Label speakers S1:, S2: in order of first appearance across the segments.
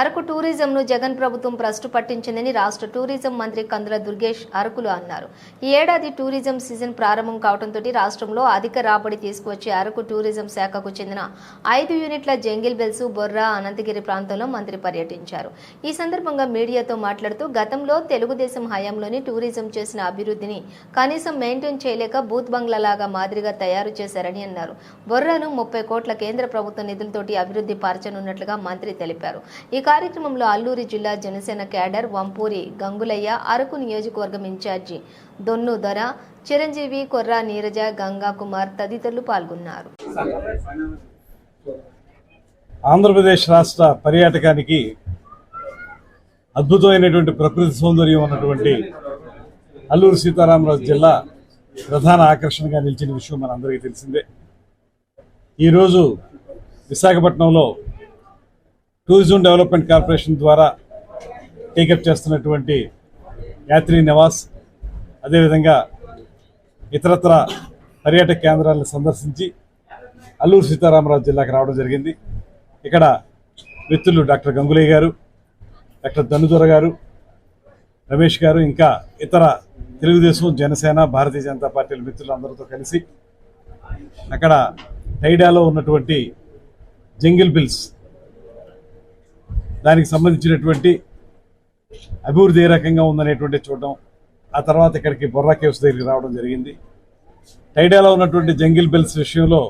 S1: అరకు టూరిజంను జగన్ ప్రభుత్వం భ్రష్టు పట్టించిందని రాష్ట్ర టూరిజం మంత్రి కందుల దుర్గేష్ అరకులు అన్నారు. ఈ ఏడాది టూరిజం సీజన్ ప్రారంభం కావడంతో రాష్ట్రంలో అధిక రాబడి తీసుకువచ్చే అరకు టూరిజం శాఖకు చెందిన ఐదు యూనిట్ల జంగిల్ బెల్స్ బొర్రా అనంతగిరి ప్రాంతంలో మంత్రి పర్యటించారు. ఈ సందర్భంగా మీడియాతో మాట్లాడుతూ గతంలో తెలుగుదేశం హయాంలోని టూరిజం చేసిన అభివృద్ధిని కనీసం మెయింటైన్ చేయలేక బూత్ బంగ్లాలాగా మాదిరిగా తయారు చేశారని అన్నారు. బొర్రాను ముప్పై కోట్ల కేంద్ర ప్రభుత్వ నిధులతోటి అభివృద్ధి పరచనున్నట్లుగా మంత్రి తెలిపారు. ఇక కార్యక్రమంలో అల్లూరి జిల్లా జనసేన క్యాడర్ వంపూరి గంగులయ్య అరకు నియోజకవర్గం ఇన్ఛార్జి దొన్ను ధర చిరంజీవి కొర్రా నీరజ గంగా కుమార్ తదితరులు పాల్గొన్నారు.
S2: ఆంధ్రప్రదేశ్ రాష్ట్ర పర్యాటకానికి అద్భుతమైనటువంటి ప్రకృతి సౌందర్యం ఉన్నటువంటి అల్లూరు సీతారామరాజు జిల్లా ప్రధాన ఆకర్షణగా నిలిచిన విషయం మనందరికీ తెలిసిందే. ఈరోజు విశాఖపట్నంలో టూరిజం డెవలప్మెంట్ కార్పొరేషన్ ద్వారా టేకప్ చేస్తున్నటువంటి యాత్రి నివాస్ అదేవిధంగా ఇతరత్ర పర్యాటక కేంద్రాలను సందర్శించి అల్లూరు సీతారామరాజు జిల్లాకు రావడం జరిగింది. ఇక్కడ మిత్రులు డాక్టర్ గంగులే గారు డాక్టర్ ధనుదొర గారు రమేష్ గారు ఇంకా ఇతర తెలుగుదేశం జనసేన భారతీయ జనతా పార్టీల మిత్రులందరితో కలిసి అక్కడ టైడాలో ఉన్నటువంటి జంగిల్ బిల్స్ దానికి సంబంధించినటువంటి అభివృద్ధి ఏ రకంగా ఉందనేటువంటి చూడడం ఆ తర్వాత ఇక్కడికి బొర్రా కేవ్స్ దగ్గరికి రావడం జరిగింది. టైడాలో ఉన్నటువంటి జంగిల్ బెల్స్ విషయంలో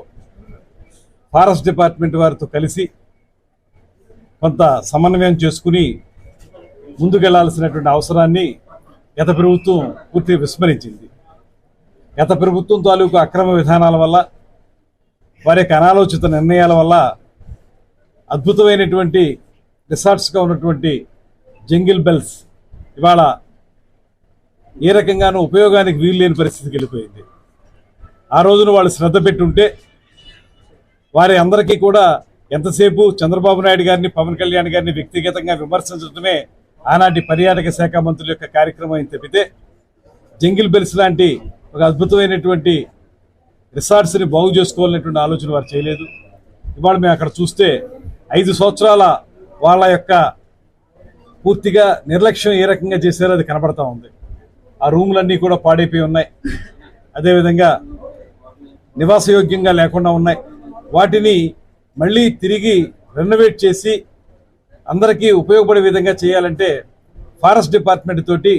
S2: ఫారెస్ట్ డిపార్ట్మెంట్ వారితో కలిసి కొంత సమన్వయం చేసుకుని ముందుకెళ్ళాల్సినటువంటి అవసరాన్ని గత ప్రభుత్వం పూర్తిగా విస్మరించింది. గత ప్రభుత్వం తాలూకు అక్రమ విధానాల వల్ల వారి యొక్క అనాలోచిత నిర్ణయాల వల్ల అద్భుతమైనటువంటి రిసార్ట్స్గా ఉన్నటువంటి జంగిల్ బెల్స్ ఇవాళ ఏ రకంగానూ ఉపయోగానికి వీలు లేని పరిస్థితికి వెళ్ళిపోయింది. ఆ రోజున వాళ్ళు శ్రద్ధ పెట్టుంటే వారి అందరికీ కూడా ఎంతసేపు చంద్రబాబు నాయుడు గారిని పవన్ కళ్యాణ్ గారిని వ్యక్తిగతంగా విమర్శించడమే ఆనాటి పర్యాటక శాఖ మంత్రుల యొక్క కార్యక్రమం అని తప్పితే జంగిల్ బెల్స్ లాంటి ఒక అద్భుతమైనటువంటి రిసార్ట్స్ని బాగు చేసుకోవాలనేటువంటి ఆలోచన వారు చేయలేదు. ఇవాళ మేము అక్కడ చూస్తే ఐదు సంవత్సరాల వాళ్ళ యొక్క పూర్తిగా నిర్లక్ష్యం ఏ రకంగా చేశారో అది కనబడతా ఉంది. ఆ రూములన్నీ కూడా పాడైపోయి ఉన్నాయి. అదేవిధంగా నివాసయోగ్యంగా లేకుండా ఉన్నాయి. వాటిని మళ్ళీ తిరిగి రెనోవేట్ చేసి అందరికీ ఉపయోగపడే విధంగా చేయాలంటే ఫారెస్ట్ డిపార్ట్మెంట్ తోటి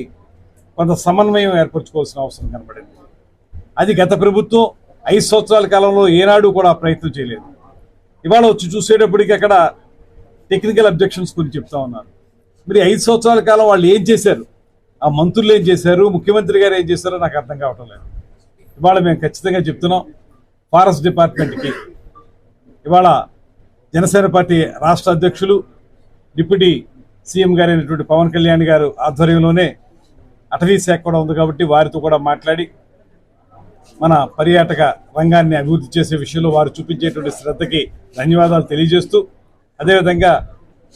S2: కొంత సమన్వయం ఏర్పరచుకోవాల్సిన అవసరం కనబడింది. అది గత ప్రభుత్వం ఐదు సంవత్సరాల కాలంలో ఏనాడు కూడా ప్రయత్నం చేయలేదు. ఇవాళ వచ్చి చూసేటప్పటికి అక్కడ టెక్నికల్ అబ్జెక్షన్స్ గురించి చెప్తా ఉన్నారు. మరి ఐదు సంవత్సరాల కాలం వాళ్ళు ఏం చేశారు? ఆ మంత్రులు ఏం చేశారు? ముఖ్యమంత్రి గారు ఏం చేశారో నాకు అర్థం కావటం లేదు. ఇవాళ మేము ఖచ్చితంగా చెప్తున్నాం ఫారెస్ట్ డిపార్ట్మెంట్కి. ఇవాళ జనసేన పార్టీ రాష్ట్ర అధ్యక్షులు డిప్యూటీ సీఎం గారైనటువంటి పవన్ కళ్యాణ్ గారు ఆధ్వర్యంలోనే అటవీ శాఖ కూడా ఉంది కాబట్టి వారితో కూడా మాట్లాడి మన పర్యాటక రంగాన్ని అభివృద్ధి చేసే విషయంలో వారు చూపించేటువంటి శ్రద్ధకి ధన్యవాదాలు తెలియజేస్తూ అదేవిధంగా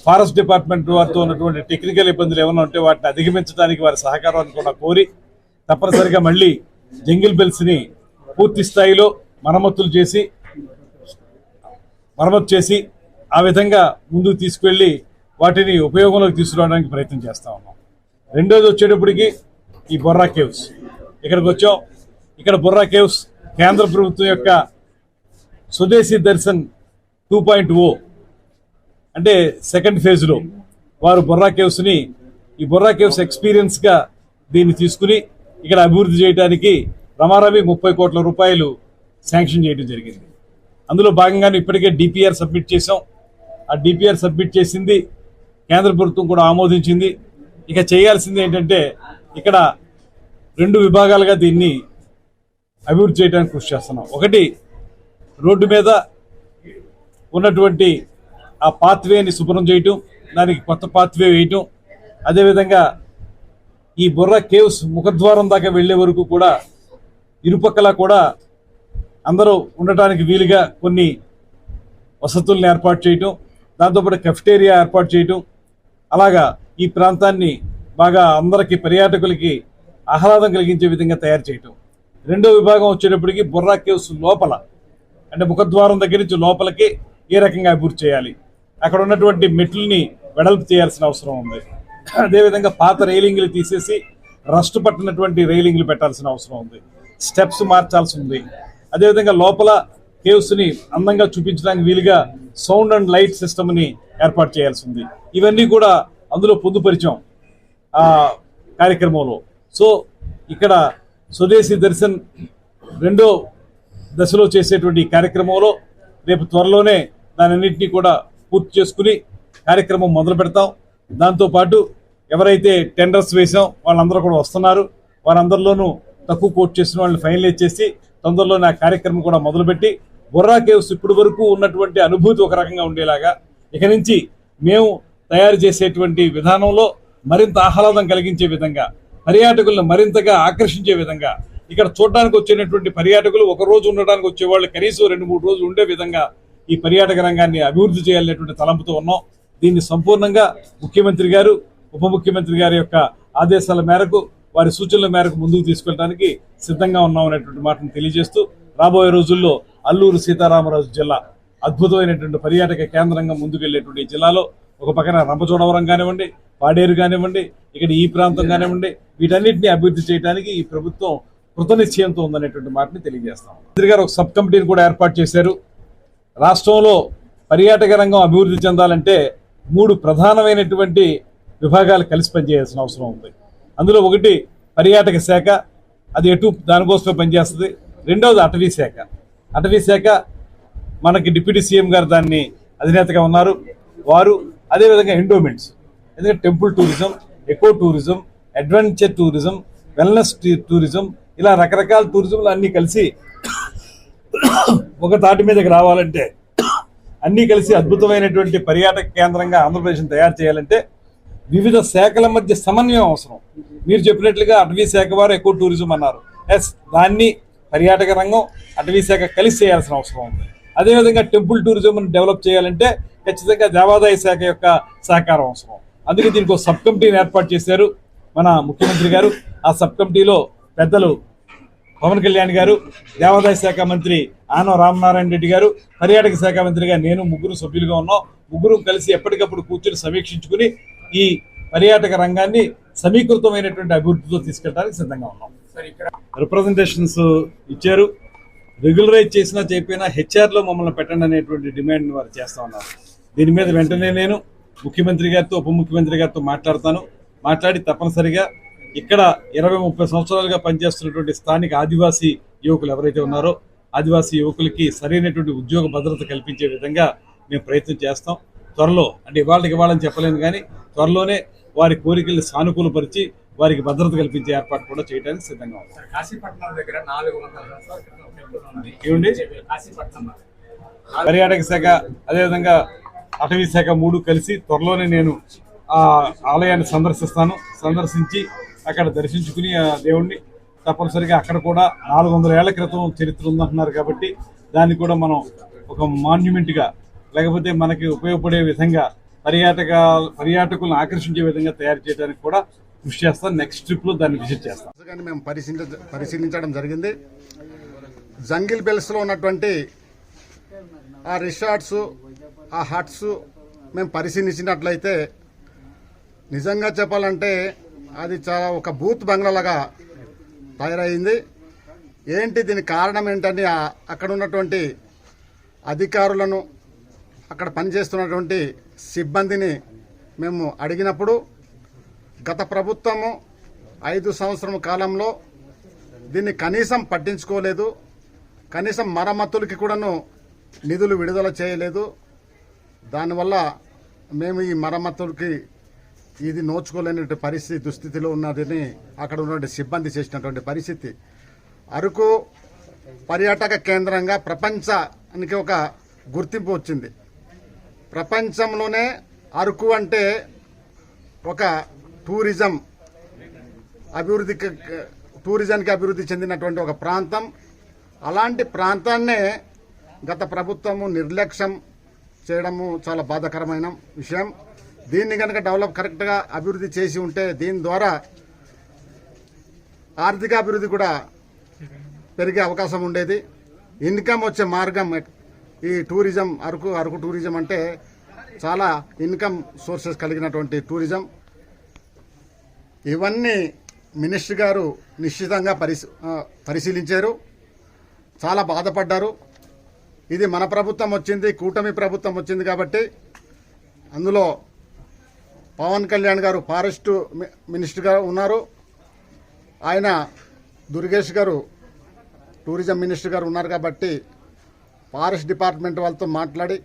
S2: ఫారెస్ట్ డిపార్ట్మెంట్ వారితో ఉన్నటువంటి టెక్నికల్ ఇబ్బందులు ఏమైనా ఉంటే వాటిని అధిగమించడానికి వారి సహకారాన్ని కూడా కోరి తప్పనిసరిగా మళ్ళీ జంగిల్ బెల్స్ని పూర్తి స్థాయిలో మరమ్మతులు చేసి మరమ్మతు చేసి ఆ విధంగా ముందుకు తీసుకువెళ్ళి వాటిని ఉపయోగంలోకి తీసుకురావడానికి ప్రయత్నం చేస్తా ఉన్నాం. రెండోది వచ్చేటప్పటికి ఈ బొర్రా కేవ్స్. ఇక్కడికి వచ్చాం. ఇక్కడ బొర్రా కేవ్స్ కేంద్ర ప్రభుత్వం యొక్క స్వదేశీ దర్శన్ టూ పాయింట్ ఓ అంటే సెకండ్ ఫేజ్లో వారు బొర్రా కేవ్స్ని ఈ బొర్రా కేవ్స్ ఎక్స్పీరియన్స్గా దీన్ని తీసుకుని ఇక్కడ అభివృద్ధి చేయడానికి రమారవి ముప్పై కోట్ల రూపాయలు శాంక్షన్ చేయడం జరిగింది. అందులో భాగంగానే ఇప్పటికే డిపిఆర్ సబ్మిట్ చేసాం ఆ డిపిఆర్ సబ్మిట్ చేసింది కేంద్ర ప్రభుత్వం కూడా ఆమోదించింది. ఇక చేయాల్సింది ఏంటంటే ఇక్కడ రెండు విభాగాలుగా దీన్ని అభివృద్ధి చేయడానికి కృషి చేస్తున్నాం. ఒకటి రోడ్డు మీద ఉన్నటువంటి ఆ పాత్వేని శుభ్రం చేయటం దానికి కొత్త పాత్వే వేయటం. అదేవిధంగా ఈ బుర్ర కేవ్స్ ముఖద్వారం దాకా వెళ్ళే వరకు కూడా ఇరుపక్కల కూడా అందరూ ఉండటానికి వీలుగా కొన్ని వసతులను ఏర్పాటు చేయటం దాంతోపాటు కెఫ్టేరియా ఏర్పాటు చేయటం. అలాగా ఈ ప్రాంతాన్ని బాగా అందరికీ పర్యాటకులకి ఆహ్లాదం కలిగించే విధంగా తయారు చేయటం. రెండో విభాగం వచ్చేటప్పటికి బుర్రా కేవ్స్ లోపల అంటే ముఖద్వారం దగ్గర నుంచి లోపలికి ఏ రకంగా అభివృద్ధి చేయాలి? అక్కడ ఉన్నటువంటి మెట్లని వెడల్పు చేయాల్సిన అవసరం ఉంది. అదేవిధంగా పాత రైలింగ్లు తీసేసి రస్ట్ పట్టినటువంటి రైలింగ్లు పెట్టాల్సిన అవసరం ఉంది. స్టెప్స్ మార్చాల్సి ఉంది. అదేవిధంగా లోపల కేవ్స్ని అందంగా చూపించడానికి వీలుగా సౌండ్ అండ్ లైట్ సిస్టమ్ని ఏర్పాటు చేయాల్సి ఉంది. ఇవన్నీ కూడా అందులో పొందుపరిచాం ఆ కార్యక్రమంలో. సో ఇక్కడ స్వదేశీ దర్శన్ రెండో దశలో చేసేటువంటి కార్యక్రమంలో రేపు త్వరలోనే దానన్నింటినీ కూడా పూర్తి చేసుకుని కార్యక్రమం మొదలు పెడతాం. దాంతోపాటు ఎవరైతే టెండర్స్ వేసాం వాళ్ళందరూ కూడా వస్తున్నారు. వారందరిలోనూ తక్కువ కోట్ చేసిన వాళ్ళని ఫైనల్ చేసి తొందరలోనే ఆ కార్యక్రమం కూడా మొదలుపెట్టి బొర్రా కేవ్స్ ఇప్పటి వరకు ఉన్నటువంటి అనుభూతి ఒక రకంగా ఉండేలాగా ఇక నుంచి మేము తయారు చేసేటువంటి విధానంలో మరింత ఆహ్లాదం కలిగించే విధంగా పర్యాటకులను మరింతగా ఆకర్షించే విధంగా ఇక్కడ చూడడానికి వచ్చేటటువంటి పర్యాటకులు ఒక రోజు ఉండడానికి వచ్చేవాళ్ళు కనీసం రెండు మూడు రోజులు ఉండే విధంగా ఈ పర్యాటక రంగాన్ని అభివృద్ధి చేయాలనేటువంటి తలంపుతో ఉన్నాం. దీన్ని సంపూర్ణంగా ముఖ్యమంత్రి గారు ఉప ముఖ్యమంత్రి గారి యొక్క ఆదేశాల మేరకు వారి సూచనల మేరకు ముందుకు తీసుకెళ్ళడానికి సిద్ధంగా ఉన్నాం అనేటువంటి మాటను తెలియజేస్తూ రాబోయే రోజుల్లో అల్లూరు సీతారామరాజు జిల్లా అద్భుతమైనటువంటి పర్యాటక కేంద్రంగా ముందుకెళ్ళేటువంటి జిల్లాలో ఒక పక్కన రంపచోడవరం కానివ్వండి పాడేరు కానివ్వండి ఇక్కడ ఈ ప్రాంతం కానివ్వండి వీటన్నిటిని అభివృద్ధి చేయడానికి ఈ ప్రభుత్వం కృతనిశ్చయంతో ఉందనేటువంటి మాటని తెలియజేస్తాం. మంత్రి గారు ఒక సబ్ కమిటీని కూడా ఏర్పాటు చేశారు. రాష్ట్రంలో పర్యాటక రంగం అభివృద్ధి చెందాలంటే మూడు ప్రధానమైనటువంటి విభాగాలు కలిసి పనిచేయాల్సిన అవసరం ఉంది. అందులో ఒకటి పర్యాటక శాఖ అది ఎటు దానికోసమే పనిచేస్తుంది. రెండవది అటవీ శాఖ. అటవీ శాఖ మనకి డిప్యూటీ సీఎం గారు దాన్ని అధినేతగా ఉన్నారు. వారు అదేవిధంగా ఎండోమెంట్స్ ఎందుకంటే temple tourism eco tourism adventure tourism wellness tourism ఇలా రకరకాల టూరిజంలు అన్నీ కలిసి ఒక తాటి మీదకి రావాలంటే అన్నీ కలిసి అద్భుతమైనటువంటి పర్యాటక కేంద్రంగా ఆంధ్రప్రదేశ్ని తయారు చేయాలంటే వివిధ శాఖల మధ్య సమన్వయం అవసరం. మీరు చెప్పినట్లుగా అటవీ శాఖ వారు ఎక్కువ టూరిజం అన్నారు. ఎస్ దాన్ని పర్యాటక రంగం అటవీ శాఖ కలిసి చేయాల్సిన అవసరం ఉంది. అదేవిధంగా టెంపుల్ టూరిజంను డెవలప్ చేయాలంటే ఖచ్చితంగా దేవాదాయ శాఖ యొక్క సహకారం అవసరం. అందుకే దీనికి ఒక సబ్ కమిటీని ఏర్పాటు చేశారు మన ముఖ్యమంత్రి గారు. ఆ సబ్ కమిటీలో పెద్దలు పవన్ కళ్యాణ్ గారు దేవాదాయ శాఖ మంత్రి ఆనం రామనారాయణ రెడ్డి గారు పర్యాటక శాఖ మంత్రిగా నేను ముగ్గురు సభ్యులుగా ఉన్నాం. ముగ్గురు కలిసి ఎప్పటికప్పుడు కూర్చొని సమీక్షించుకుని ఈ పర్యాటక రంగాన్ని సమీకృతమైనటువంటి అభివృద్ధితో తీసుకెళ్ళడానికి సిద్ధంగా ఉన్నాం. రిప్రజెంటేషన్స్ ఇచ్చారు. రెగ్యులరైజ్ చేసినా చెప్పినా హెచ్ఆర్లో మమ్మల్ని పెట్టండి అనేటువంటి డిమాండ్ వారు చేస్తా ఉన్నారు. దీని మీద వెంటనే నేను ముఖ్యమంత్రి గారితో ఉప ముఖ్యమంత్రి గారితో మాట్లాడతాను. మాట్లాడి తప్పనిసరిగా ఇక్కడ ఇరవై ముప్పై సంవత్సరాలుగా పనిచేస్తున్నటువంటి స్థానిక ఆదివాసీ యువకులు ఎవరైతే ఉన్నారో ఆదివాసీ యువకులకి సరైనటువంటి ఉద్యోగ భద్రత కల్పించే విధంగా మేము ప్రయత్నం చేస్తాం. త్వరలో అంటే ఇవాళకి ఇవ్వాలని చెప్పలేను కానీ త్వరలోనే వారి కోరికల్ని సానుకూలపరిచి వారికి భద్రత కల్పించే ఏర్పాటు కూడా చేయడానికి సిద్ధంగా
S3: కాశీపట్నం దగ్గర నాలుగు
S2: ఏమండి?
S3: కాశీపట్నం
S2: పర్యాటక శాఖ అదేవిధంగా అటవీ శాఖ మూడు కలిసి త్వరలోనే నేను ఆ ఆలయాన్ని సందర్శిస్తాను. సందర్శించి అక్కడ దర్శించుకుని ఆ దేవుణ్ణి తప్పనిసరిగా అక్కడ కూడా నాలుగు వందల ఏళ్ళ క్రితం చరిత్ర ఉందంటున్నారు కాబట్టి దాన్ని కూడా మనం ఒక మాన్యుమెంట్గా లేకపోతే మనకి ఉపయోగపడే విధంగా పర్యాటక పర్యాటకులను ఆకర్షించే విధంగా తయారు చేయడానికి కూడా కృషి చేస్తాం. నెక్స్ట్ ట్రిప్లో దాన్ని విజిట్ చేస్తాం.
S4: కానీ మేము పరిశీలి పరిశీలించడం జరిగింది. జంగిల్ బెల్స్లో ఉన్నటువంటి ఆ రిసార్ట్స్ ఆ హట్స్ మేము పరిశీలించినట్లయితే నిజంగా చెప్పాలంటే అది చాలా ఒక బూత్ బంగ్లాలాగా తయారైంది. ఏంటి దీని కారణం ఏంటని అక్కడ ఉన్నటువంటి అధికారులను అక్కడ పనిచేస్తున్నటువంటి సిబ్బందిని మేము అడిగినప్పుడు గత ప్రభుత్వము ఐదు సంవత్సరం కాలంలో దీన్ని కనీసం పట్టించుకోలేదు. కనీసం మరమ్మతులకి కూడాను నిధులు విడుదల చేయలేదు. దానివల్ల మేము ఈ మరమ్మతులకి ఇది నోచుకోలేనటువంటి పరిస్థితి దుస్థితిలో ఉన్నదని అక్కడ ఉన్నటువంటి సిబ్బంది చేసినటువంటి పరిస్థితి. అరకు పర్యాటక కేంద్రంగా ప్రపంచానికి ఒక గుర్తింపు వచ్చింది. ప్రపంచంలోనే అరకు అంటే ఒక టూరిజం అభివృద్ధికి టూరిజంకి అభివృద్ధి చెందినటువంటి ఒక ప్రాంతం. అలాంటి ప్రాంతాన్నే గత ప్రభుత్వము నిర్లక్ష్యం చేయడము చాలా బాధాకరమైన విషయం. దీన్ని కనుక డెవలప్ కరెక్ట్గా అభివృద్ధి చేసి ఉంటే దీని ద్వారా ఆర్థిక అభివృద్ధి కూడా పెరిగే అవకాశం ఉండేది. ఇన్కమ్ వచ్చే మార్గం ఈ టూరిజం అరకు అరకు టూరిజం అంటే చాలా ఇన్కమ్ సోర్సెస్ కలిగినటువంటి టూరిజం. ఇవన్నీ మినిస్టర్ గారు నిశ్చితంగా పరిశీ పరిశీలించారు. చాలా బాధపడ్డారు. ఇది మన ప్రభుత్వం వచ్చింది కూటమి ప్రభుత్వం వచ్చింది కాబట్టి అందులో పవన్ కళ్యాణ్ గారు ఫారెస్ట్ మినిస్టర్గా మినిస్టర్ గారు ఉన్నారు. ఆయన దుర్గేష్ గారు టూరిజం మినిస్టర్ గారు ఉన్నారు కాబట్టి ఫారెస్ట్ డిపార్ట్మెంట్ వాళ్ళతో మాట్లాడి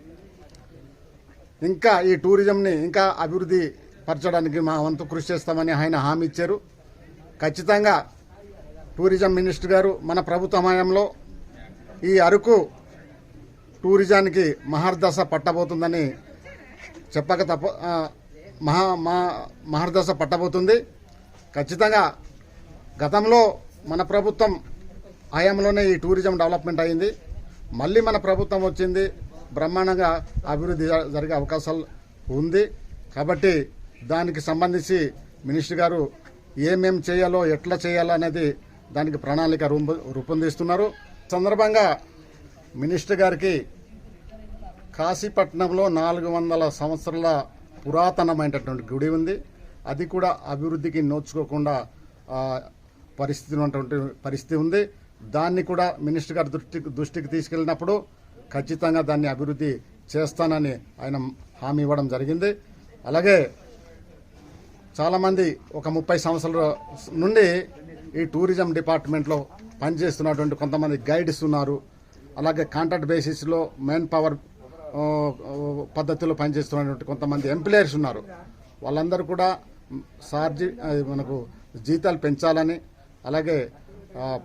S4: ఇంకా ఈ టూరిజంని ఇంకా అభివృద్ధి పరచడానికి మా వంతు కృషి చేస్తామని ఆయన హామీ ఇచ్చారు. ఖచ్చితంగా టూరిజం మినిస్టర్ గారు మన ప్రభుత్వ హయాంలో ఈ అరకు టూరిజానికి మహర్దశ పట్టబోతుందని చెప్పక తప్ప మహా మా మహర్దశ పట్టబోతుంది. ఖచ్చితంగా గతంలో మన ప్రభుత్వం హయాంలోనే ఈ టూరిజం డెవలప్మెంట్ అయింది. మళ్ళీ మన ప్రభుత్వం వచ్చింది. బ్రహ్మాండంగా అభివృద్ధి జ- జరిగే అవకాశాలు ఉంది. కాబట్టి దానికి సంబంధించి మినిస్టర్ గారు ఏమేం చేయాలో ఎట్లా చేయాలో అనేది దానికి ప్రణాళిక రూపొందిస్తున్నారు. సందర్భంగా మినిస్టర్ గారికి కాశీపట్నంలో నాలుగు వందల సంవత్సరాల పురాతనమైనటువంటి గుడి ఉంది. అది కూడా అభివృద్ధికి నోచుకోకుండా పరిస్థితి ఉన్నటువంటి పరిస్థితి ఉంది. దాన్ని కూడా మినిస్టర్ గారి దృష్టికి దృష్టికి తీసుకెళ్ళినప్పుడు ఖచ్చితంగా దాన్ని అభివృద్ధి చేస్తానని ఆయన హామీ ఇవ్వడం జరిగింది. అలాగే చాలామంది ఒక ముప్పై సంవత్సరాల నుండి ఈ టూరిజం డిపార్ట్మెంట్లో పనిచేస్తున్నటువంటి కొంతమంది గైడ్స్ ఉన్నారు. అలాగే కాంట్రాక్ట్ బేసిస్లో మెయిన్ పవర్ పద్ధతిలో పనిచేస్తున్నటువంటి కొంతమంది ఎంప్లాయర్స్ ఉన్నారు. వాళ్ళందరూ కూడా సార్జీ మనకు జీతాలు పెంచాలని అలాగే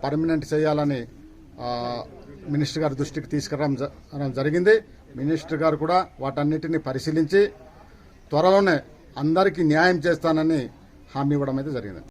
S4: పర్మనెంట్ చేయాలని మినిస్టర్ గారి దృష్టికి తీసుకురావడం జరిగింది. మినిస్టర్ గారు కూడా వాటన్నిటిని పరిశీలించి త్వరలోనే అందరికీ న్యాయం చేస్తానని హామీ ఇవ్వడం అయితే జరిగింది.